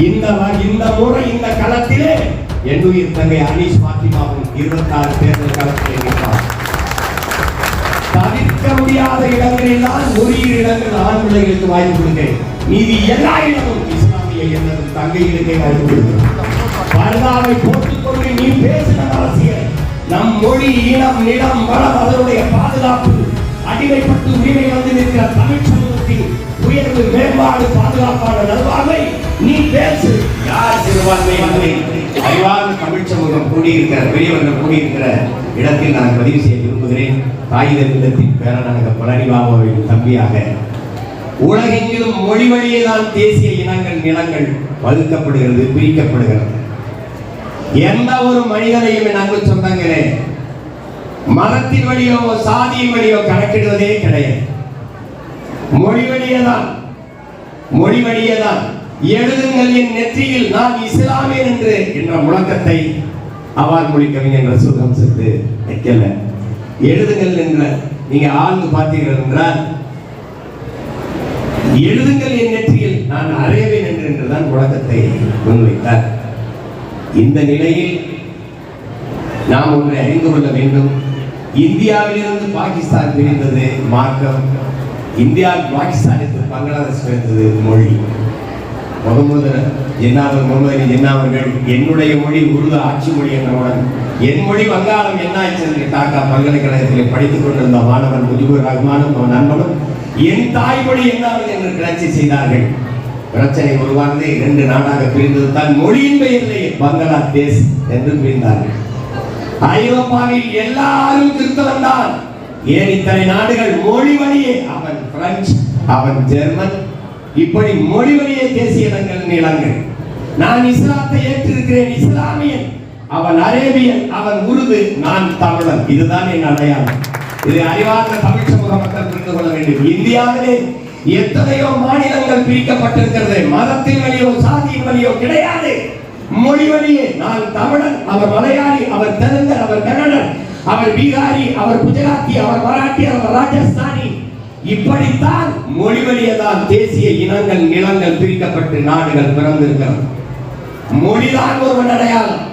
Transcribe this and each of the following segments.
இந்த இந்த முறை இந்த களத்திலே என்னுயிர் தங்கை அனீஷ் பாத்திமாவும் இருபத்தி ஆறு தேர்தல் களத்தில் நிற்பார். தவிர்க்க முடியாத இடங்களில் தான் ஒரு இடங்கள் ஆண் பிள்ளைகளுக்கு வாய்ப்பு கொடுக்கிறேன் மீதி எல்லா இடமும் இஸ்லாமிய எனது தங்கைகளுக்கே வாய்ப்பு கொடுக்கிறேன் பரதாவை போட்டுக்கொண்டு நீ பேசின அவசியம் நம் மொழி இனம் நிலம் வளம் அதனுடைய பாதுகாப்பு. அடிமைப்பட்டு உரிமை வந்து நிற்கிற தமிழ் சமூகத்தில் உயர்வு மேம்பாடு பாதுகாப்பான நல்வாழ்வை நீ பேசு. யார் சிறுபான்மை என்பதை அறிவார்ந்த தமிழ் சமூகம் கூடியிருக்கிற பெரியவர்கள் கூடியிருக்கிற இடத்தில் நான் பதிவு செய்ய விரும்புகிறேன். காகித இல்லத்தின் பேரனாக பழனிபாபாவின் தம்பியாக. உலகெங்கிலும் மொழி வழியே தான் தேசிய இனங்கள் நிலங்கள் வகுக்கப்படுகிறது பிரிக்கப்படுகிறது. எந்த ஒரு மனிதனையும் என் அன்பு சொந்தங்களே மதத்தின் வழியோ சாதியின் வழியோ கணக்கிடுவதே கிடையாது. மொழி வழியதான் மொழி வழியதான் எழுதுங்கள் என் நெற்றியில் நான் இஸ்லாமியன் என்று என்ற முழக்கத்தை அவார் மொழி கவிஞர் ரசூலம் சேர்த்து வைக்கல. எழுதுங்கள் என்ற நீங்க ஆழ்ந்து பார்த்தீர்கள் என்றால் எழுதுங்கள் என் நெற்றியில் நான் அறையவேன் என்று என்றுதான் முழக்கத்தை முன்வைத்தார் இந்த நிலையில் நாம் ஒன்றை அறிந்து கொள்ள வேண்டும். இந்தியாவிலிருந்து பாகிஸ்தான் பிரிந்தது மார்க்கம். இந்தியா பாகிஸ்தானுக்கு பங்களாதேஷ் பிரிந்தது மொழி. முத முதல்ல ஜின்னாவர் முகமது என்னாவர்கள் என்னுடைய மொழி உருது ஆட்சி மொழி என்றவுடன் என் மொழி வங்காளம் என்ன ஆச்சு என்று டாக்கா பல்கலைக்கழகத்தில் படித்துக் கொண்டிருந்த மாணவன் முஜிபுர் ரஹ்மானும் அவன் நண்பனும் என் தாய்மொழி என்னாவது என்று கிளர்ச்சி செய்தார்கள். பிரச்சனை உருவானது இரண்டு நாடாக பிரிந்தது தான் மொழியின் பெயரிலே பங்களாதேஷ் என்று பிரிந்தார்கள். ஐரோப்பாவில் எல்லாரும் கிறிஸ்தவன் தான் ஏன் இத்தனை நாடுகள் மொழி வழியே அவன் பிரெஞ்சு அவன் ஜெர்மன் இப்படி மொழி வழியே தேசிய இனங்கள் நிலங்கள். நான் இஸ்லாத்தை ஏற்றிருக்கிறேன் இஸ்லாமியன் அவன் அரேபியன் அவன் உருது நான் தமிழன். இதுதான் என் அடையாளம். இது அறிவார்ந்த தமிழ் சமூக மக்கள் புரிந்து கொள்ள வேண்டும். இந்தியாவிலே எத்தனையோ மாநிலங்கள் பிரிக்கப்பட்டிருக்கிறது. மதத்தின் வழியோ சாதியின் வழியோ கிடையாது. மொழி வழியே நான் தமிழன் அவர் மலையாளி அவர் தெலுங்கர் அவர் கன்னடர். அவர் பீகாரி அவர் குஜராத்தி அவர் மராட்டி அவர் ராஜஸ்தானி. இப்படித்தான் மொழி வழியே தேசிய இனங்கள் நிலங்கள் பிரிக்கப்பட்டு நாடுகள் பிறந்திருக்கிறது. மொழிதான் ஒருவன் அடையாளம்.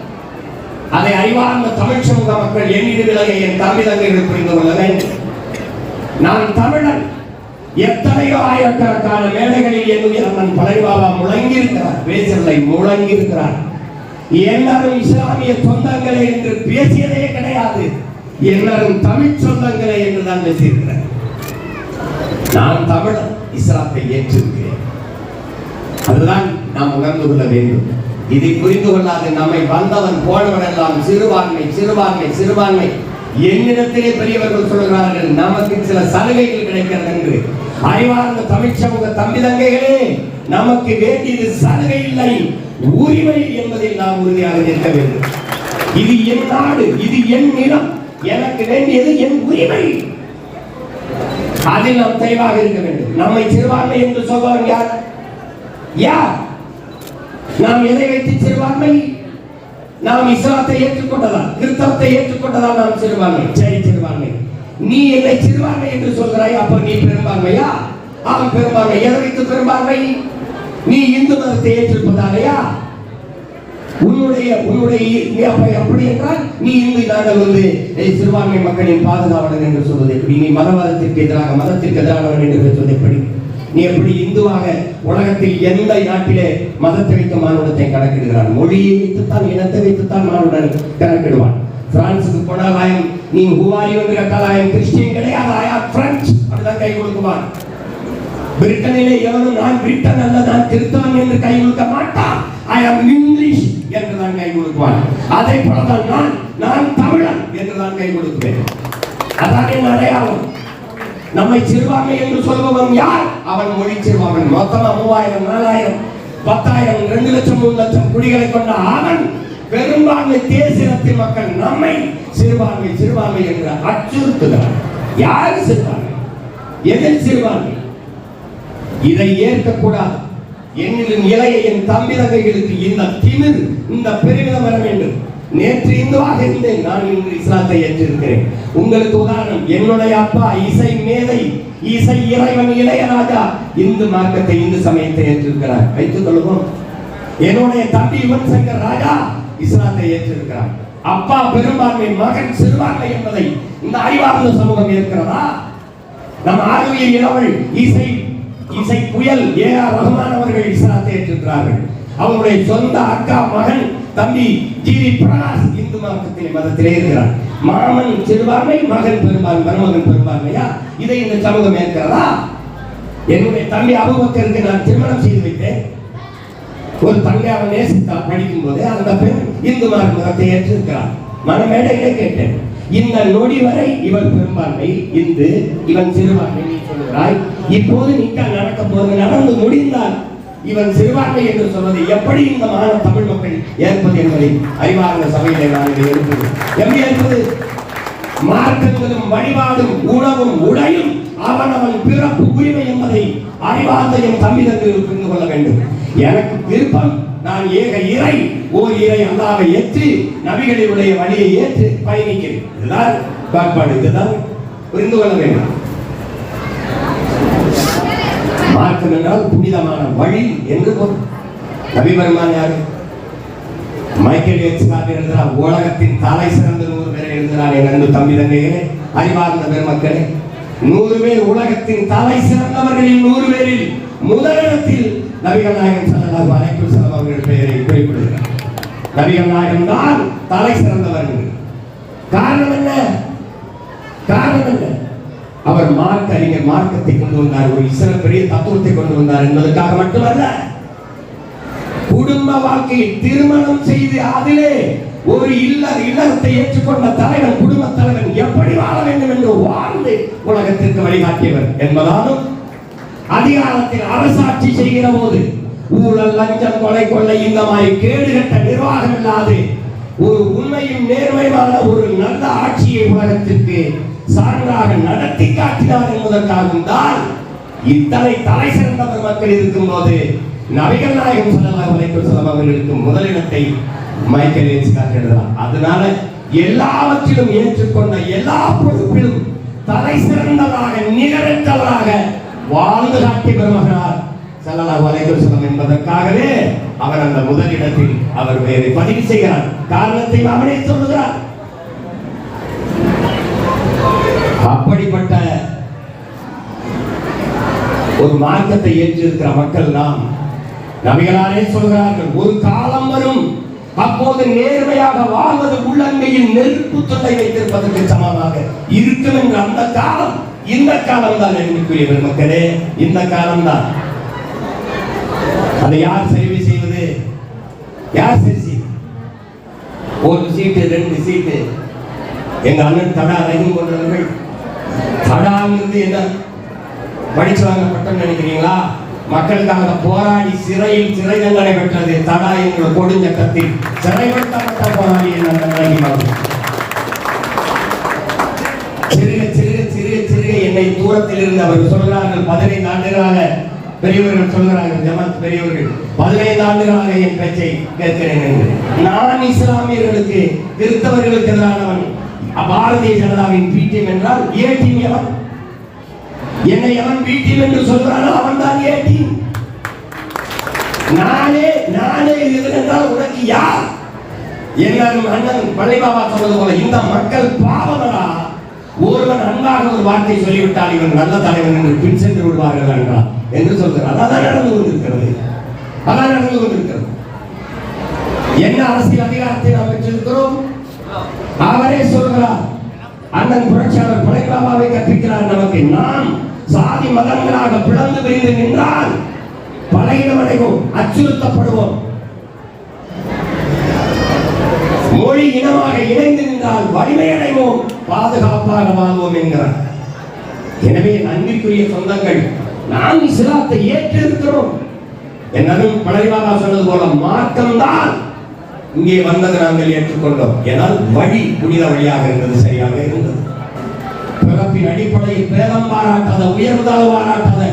அதை அறிவார்ந்த தமிழ் சமூக மக்கள் எண்ணிடு விலகை என் தமிழங்கள் புரிந்து கொள்ள வேண்டும். நான் தமிழன். எத்தனையோ ஆயிரக்கணக்கான மேடைகளில் என்னுடைய அண்ணன் பழனிபாபா முழங்கி முழங்கியிருக்கிறார். பேசவில்லை முழங்கியிருக்கிறார். எல்லாரும் இஸ்லாமிய சொந்தங்களே என்று பேசியதே கிடையாது. எல்லாரும் தமிழ் சொந்தங்களே என்று தான் பேசியிருக்கிறார் நான் தமிழன் இஸ்லாத்தை ஏற்றிருக்கிறேன் அதுதான் நாம் உணர்ந்து கொள்ள வேண்டும். இதை புரிந்து கொள்ளாது நம்மை வந்தவன் போனவன் எல்லாம் சிறுபான்மை சிறுபான்மை சிறுபான்மை. என்னிடத்திலே பெரியவர்கள் சொல்கிறார்கள் நமக்கு சில சலுகைகள் கிடைக்கிறது என்று. அறிவார்ந்த தமிழ் சமூக தம்பி தங்கைகளே நமக்கு வேண்டியது சலுகை இல்லை உரிமை என்பதில் நாம் உறுதியாக நிற்க வேண்டும். இது என் நாடு இது என் நிலம் எனக்கு வேண்டியது என் உரிமை. அதில் நாம் தெளிவாக இருக்க வேண்டும். நம்மை சிறுபான்மை என்று சொல்பவன் யார்? யார்? நாம் எதை வைத்து சிறுபான்மை? நாம் இஸ்லாத்தை ஏற்றுக்கொண்டதா? கிறிஸ்தவத்தை ஏற்றுக்கொண்டதா நாம் சிறுபான்மை? சரி சிறுபான்மை. நீ என்னை சிறுபான்மை என்று சொல்கிறாய் அப்ப நீ பெரும்பான்மையா? அவன் பெரும்பான்மை. எதை வைத்து பெரும்பான்மை? நீ இந்து மதத்தை ஏற்றிருப்பதாலையா உன்னுடைய உன்னுடைய நீ அப்ப அப்படி என்றால் நீ இந்து நாங்கள் வந்து சிறுபான்மை மக்களின் பாதுகாவலன் என்று சொல்வது எப்படி? நீ மதவாதத்திற்கு எதிராக மதத்திற்கு எதிரானவன் என்று பேசுவது எப்படி? நீ எப்படி இந்துவாக உலகத்தில் எந்த நாட்டிலே மதத்தை வைத்து மானுடத்தை கணக்கிடுகிறான்? மொழியை வைத்துத்தான் இனத்தை வைத்துத்தான் மானுடன் கணக்கிடுவான். பிரான்சுக்கு போனால் ஆயம் நீ ஹுவாரி என்று கேட்டால் ஆயம் கிறிஸ்டியன் கிடையாது ஆயா பிரெஞ்சு அப்படிதான் கை கொடுக்குவான். பிரிட்டனிலே எவனும் நான் பிரிட்டன் அல்ல நான் திருத்தான் என்று கை கொடுக்க மாட்டான். ஐ ஆம் இங்கிலீஷ் என்று தான் கை கொடுக்குவான் அதை போலதான் நான் நான் தமிழன் என்று தான் கை கொடுப்பேன். அதான் அடையாளம் நம்மை சிறுபான்மை என்று சொல்பவன் யார்? அவன் மொழி சிறுபான்மை. மொத்தமா மூவாயிரம் நாலாயிரம் பத்தாயிரம் ரெண்டு லட்சம் மூணு லட்சம் குடிகளை கொண்ட அவன் பெரும்பான்மை தேசியத்தின் மக்கள் நம்மை சிறுபான்மை சிறுபான்மை என்று அச்சுறுத்துகிறார் யார் சிறுபான்மை? எதில் சிறுபான்மை? இதை ஏற்கக்கூடாது. என்னிலும் இலையை என் தம்பி தங்கைகளுக்கு இந்த திமிர் இந்த பெருமிதம் வர வேண்டும். நேற்று இந்துவாக இருந்தேன் நான் இன்று இஸ்லாத்தை ஏற்றிருக்கிறேன். உங்களுக்கு உதாரணம் என்னுடைய அப்பா இசை மேதை இசை இறைவன் இளையராஜா இந்து மார்க்கத்தை இந்து சமயத்தை ஏற்றிருக்கிறார். வைத்துக் கொள்வோம். என்னுடைய தம்பி யுவன் சங்கர் ராஜா இஸ்லாத்தை ஏற்றிருக்கிறார். அப்பா பெரும்பான்மை மகன் சிறுபான்மை என்பதை இந்த அறிவார்ந்த சமூகம் ஏற்கிறதா? நம் ஆர்வியல் இளவல் இசை இசை புயல் ஏ ஆர் ரஹ்மான் அவர்கள் இஸ்லாத்தை ஏற்றிருக்கிறார்கள் அவருடைய சொந்த அக்கா மகன் தம்பி ஜிவி பிரகாஷ் இந்து மார்க்கத்திலே மதத்திலே இருக்கிறார். மாமன் சிறுபான்மை மகன் பெரும்பான்மை மருமகன் பெரும்பான்மையா? இதை இந்த சமூகம் ஏற்கிறதா? என்னுடைய தம்பி அபுபக்கருக்கு நான் திருமணம் செய்து வைத்தேன் ஒரு தங்கை அவன் படிக்கும் போது அந்த பெண் இந்து மார்க்க மதத்தை ஏற்றிருக்கிறார் மனமேடையிலே கேட்டேன். இந்த நொடி வரை இவன் பெரும்பான்மை இந்து இவன் சிறுபான்மை நீ சொல்கிறாய் இப்போது நீங்கள் நடக்க போது நடந்து முடிந்தால் இவன் சிறுபான்மை என்று சொல்வதை எப்படி இந்த மாநில தமிழ் மக்கள் ஏற்பது என்பதை அறிவார்ந்த சபையிலே நான் இதை எழுப்புது எப்படி ஏற்பது? மார்க்கங்களும் வழிபாடும் உணவும் உடையும் அவனவன் பிறப்பு உரிமை என்பதை அறிவார்ந்த என் தம்பிதர்கள் புரிந்து கொள்ள வேண்டும். எனக்கு விருப்பம் நான் ஏக இறை ஓர் இறை அல்லாவை ஏற்று நபிகளினுடைய வழியை ஏற்று பயணிக்கிறேன். இதுதான் கோட்பாடு இதுதான் புரிந்து கொள்ள வேண்டும். மார்க்கம் என்றால் புனிதமான வழி என்று பொருள். நபி பெருமான் யாரு? மைக்கேல் எச்கார் எழுதுகிறார் உலகத்தின் தலை சிறந்த நூறு பேரை எழுதுகிறார் என் அன்பு தம்பி தங்கைகளே அறிவார்ந்த பெருமக்களே. நூறு பேர் உலகத்தின் தலை சிறந்தவர்களில் நூறு பேரில் முதலிடத்தில் நபிகள் நாயகம் சல்லாஹு அலைஹி வஸல்லம் அவர்கள் பெயரை குறிப்பிடுகிறார். நபிகள் நாயகம் தான் தலை சிறந்தவர்கள். காரணம் என்ன? காரணம் என்ன? அவர் மார்க்க அறிஞர் மார்க்கத்தை கொண்டு வந்தார். ஒரு இஸ்ர பெரிய தத்துவத்தை கொண்டு வந்தார் என்பதற்காக மட்டுமல்ல குடும்ப வாழ்க்கையை திருமணம் செய்து அதிலே ஒரு இல்ல இல்லறத்தை ஏற்றுக்கொண்ட தலைவன் குடும்ப தலைவன் எப்படி வாழ வேண்டும் என்று வாழ்ந்து உலகத்திற்கு வழிகாட்டியவர் என்பதாலும் அதிகாரத்தில் அரசாட்சி செய்கிற போது ஊழல் லஞ்சம் கொலை கொள்ளை இந்த மாதிரி கேடுகட்ட நிர்வாகம் இல்லாது ஒரு உண்மையும் நேர்மையான ஒரு நல்ல ஆட்சியை உலகத்திற்கு சான்றாக நடத்தி காட்டினார் என்பதற்காகவும் தான் இத்தனை தலை சிறந்த மக்கள் இருக்கும் போது நபிகள் நாயகம் ஸல்லல்லாஹு அலைஹி வஸல்லம் அவர்களுக்கு முதலிடத்தை மைக்கேல் ஏற்றி காட்டுகிறார் அதனால எல்லாவற்றிலும் ஏற்றுக்கொண்ட எல்லா பொறுப்பிலும் தலை சிறந்ததாக நிகரற்றவராக வாழ்ந்து காட்டி பெருமகனார் செல்லலாக அலைஹி வஸல்லம் என்பதற்காகவே அவர் அந்த முதலிடத்தில் அவர் பெயரை பதிவு செய்கிறார். காரணத்தை அவனே சொல்லுகிறார். அப்படிப்பட்ட ஒரு மார்க்கத்தை ஏற்றிருக்கிற மக்கள் நாம் நபிகளாரே சொல்கிறார்கள் ஒரு காலம் வரும் அப்போது நேர்மையாக வாழ்வது உள்ளங்கையில் நெருப்பு துண்டை வைத்திருப்பதற்கு சமமாக இருக்கும் என்ற அந்த காலம் இந்த காலம் தான் எண்ணிக்குரிய பெருமக்களே இந்த காலம் தான் அதை யார் சரி செய்வது? யார் சரி செய்வது? ஒரு சீட்டு ரெண்டு சீட்டு. எங்க அண்ணன் தடா ரஹீம் போன்றவர்கள் தடாங்கிறது என்ன படிச்சு வாங்க பட்டம் நினைக்கிறீங்களா? மக்களுக்காக போராடி சிறையில் சிறை தண்டனை பெற்றது தடா என்ற கொடுஞ்சட்டத்தில் சிறைப்படுத்தப்பட்ட போராடி என்ற சிறுக சிறுக சிறுக தூரத்தில் இருந்து அவர் சொல்கிறார்கள் பதினைந்து ஆண்டுகளாக பெரியவர்கள் சொல்கிறார்கள் ஜமாத் பெரியவர்கள் பதினைந்து ஆண்டுகளாக என் பேச்சை கேட்கிறேன் என்று. நான் இஸ்லாமியர்களுக்கு கிறிஸ்தவர்களுக்கு எதிரானவன் பாரதிய ஜனதாவின் பி என்றால் ஏ டீம் எவன்? என்னை எவன் பி என்று சொல்கிறானோ அவன் தான் ஏ டீம் நானே நானே இது என்றால் உனக்கு யார்? எல்லாரும் அண்ணன் பள்ளிபாபா சொன்னது போல இந்த மக்கள் பாவமடா ஒருவன் அன்பாக ஒரு வார்த்தை சொல்லிவிட்டால் இவன் நல்ல தலைவன் என்று பின் சென்று விடுவார்கள் என்றார் என்று சொல்கிறார். அதான் நடந்து கொண்டிருக்கிறது. அதான் நடந்து கொண்டிருக்கிறது. என்ன அரசியல் அதிகாரத்தை நாம் பெற்றிருக்கிறோம்? அவரே சொல்கிறார் அண்ணன் புரட்சியாளர் படைப்பாபாவை கற்பிக்கிறார் நமக்கு நாம் சாதி மதங்களாக பிளந்து பிரிந்து நின்றால் பலையிடமடைவோம் அச்சுறுத்தப்படுவோம். மொழி இனமாக இணைந்து நின்றால் வலிமையடைவோம் பாதுகாப்பாக வாழ்வோம் என்கிறார். எனவே நன்றிக்குரிய சொந்தங்கள் நாம் இஸ்லாத்தை ஏற்றிருக்கிறோம். என்னதும் பழனிவாதா சொன்னது போல மார்க்கம்தான் இங்கே வந்தது நாங்கள் ஏற்றுக்கொண்டோம். ஏனால் வழி புனித வழியாக இருந்தது சரியாக இருந்தது. பிறப்பின் அடிப்படையில் பேதம் பாராட்டாத உயர்ந்தால் பாராட்டாத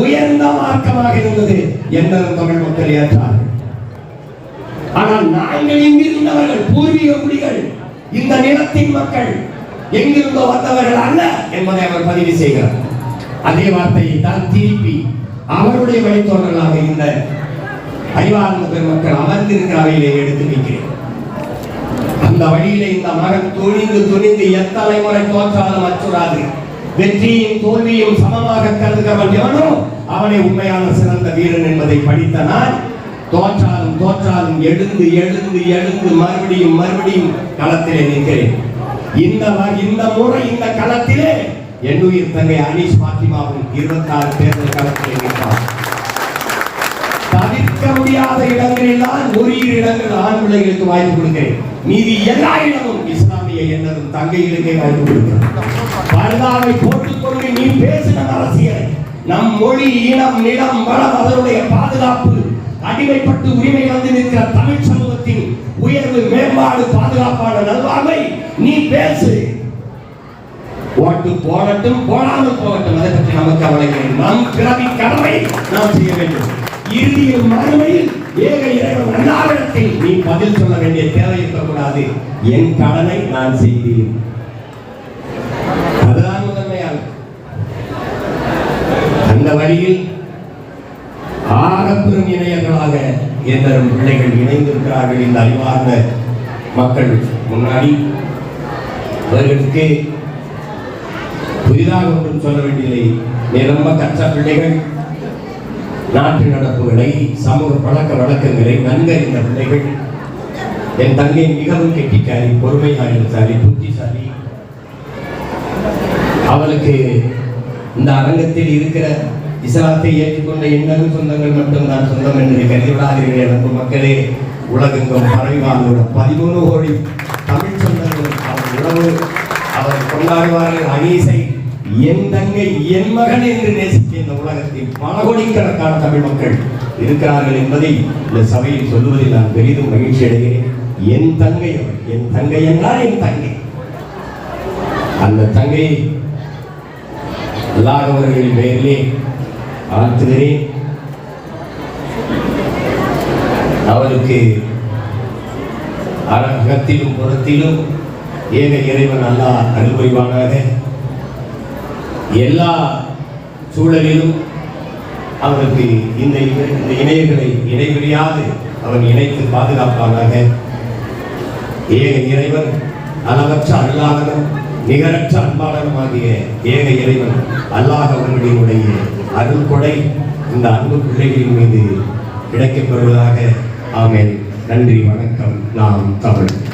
உயர்ந்த மார்க்கமாக இருந்தது. என்னதும் தமிழ் மக்கள் ஏற்றார். ஆனால் நாங்கள் இங்கிருந்தவர்கள் பூர்வீக குடிகள் இந்த நிலத்தின் மக்கள் எங்கிருந்தோ வந்தவர்கள் அல்ல என்பதை அவர் பதிவு செய்கிறார். அதே வார்த்தையை தான் திருப்பி அவருடைய வழித்தோன்றலாக இந்த அறிவார்ந்த பெருமக்கள் அமர்ந்திருக்கிற அவையிலே எடுத்து வைக்கிறேன். அந்த வழியிலே இந்த மரம் துணிந்து துணிந்து எத்தனை முறை தோற்றாலும் அச்சுறாது. வெற்றியும் தோல்வியும் சமமாக கருதுகிறவன் எவனோ அவனை உண்மையான சிறந்த வீரன் என்பதை படித்த நான் தோற்றாலும் தோற்றாலும் எழுந்து எழுந்து எழுந்து மறுபடியும் மறுபடியும் களத்திலே நிற்கிறேன். இந்த இந்த முறை இந்த களத்திலே என் உயிர் தங்கை அனீஷ் பாத்திமாவும் இருபத்தாறு தேர்தல் களத்திலே நிற்பார் தவிர்க்க முடியாத இடங்களில் தான் ஒரு இடங்கள் ஆண் பிள்ளைகளுக்கு வாய்ப்பு கொடுக்கிறேன். மீதி எல்லா இடமும் இஸ்லாமிய எண்ணதும் தங்கைகளுக்கே வாய்ப்பு கொடுக்கிறேன். பர்தாவை போட்டுக்கொண்டு நீ பேசின அரசியல். நம் மொழி இனம் நிலம் வளம் அதனுடைய பாதுகாப்பு அடிமைப்பட்டு உரிமை வந்து நிற்கிற தமிழ் சமூகத்தின் உயர்வு மேம்பாடு பாதுகாப்பான நல்வாழ்வை நீ பேசு. ஓட்டு போடட்டும் போடாமல் போகட்டும். அதை பற்றி நமக்கு அவளை நாம் நம் பிறவி கடமை நாம் செய்ய வேண்டும். இறுதியில் மறுமையில் ஏக இறைவன் அல்லாவிடத்தில் நீ பதில் சொல்ல வேண்டிய தேவை இருக்கக்கூடாது. என் கடனை நான் செய்தேன். அதுதான் முதன்மையானது அந்த வழியில் ஆகப்பெரும் இணையர்களாக எந்தரும் பிள்ளைகள் இணைந்திருக்கிறார்கள் இந்த அறிவார்ந்த மக்கள் முன்னாடி அவர்களுக்கு புதிதாக ஒன்றும் சொல்ல வேண்டியதில்லை. நிரம்ப கற்ற பிள்ளைகள் நாட்டு நடப்புகளை சமூக பழக்க வழக்கங்களை நன்கறிந்த பிள்ளைகள் என் தங்கை மிகவும் கெட்டிக்காரி பொறுமையாளி புத்திசாலி. அவளுக்கு இந்த அரங்கத்தில் இருக்கிற இஸ்லாத்தை ஏற்றுக்கொண்ட எங்களும் சொந்தங்கள் மட்டும் தான் சொந்தம் என்று கருதி விடாதீர்கள் அன்பு மக்களே. உலகெங்கும் பரவி வாழ்ந்த பதிமூணு கோடி தமிழ் சொந்தங்கள் அவர் உறவு அவர் கொண்டாடுவார்கள். அனீசை என் தங்கை என் மகன் என்று நேசிக்க இந்த உலகத்தில் பல கோடிக்கணக்கான தமிழ் மக்கள் இருக்கிறார்கள் என்பதை இந்த சபையில் சொல்லுவதில் நான் பெரிதும் மகிழ்ச்சி அடைகிறேன். என் தங்கை என் தங்கை என்றால் என் தங்கை. அந்த தங்கை அல்லாதவர்களின் பெயரிலே ஆத்திரே. அவருக்கு அகத்திலும் புறத்திலும் ஏக இறைவன் அல்லாஹ் அனுபவிவானாக எல்லா சூழலிலும் அவருக்கு இந்த இணை- இந்த இணையர்களை இடைபிரியாது அவன் இணைத்து பாதுகாப்பானாக. ஏக இறைவன் அளவற்ற அல்லாதவன் நிகரற்ற அன்பாளனுமாகிய ஏக இறைவன் அல்லாஹ் அவர்களுடைய அருள் கொடை இந்த அன்பு பிள்ளைகளின் மீது கிடைக்கப்படுவதாக ஆமேன். நன்றி வணக்கம். நாம் தமிழ்.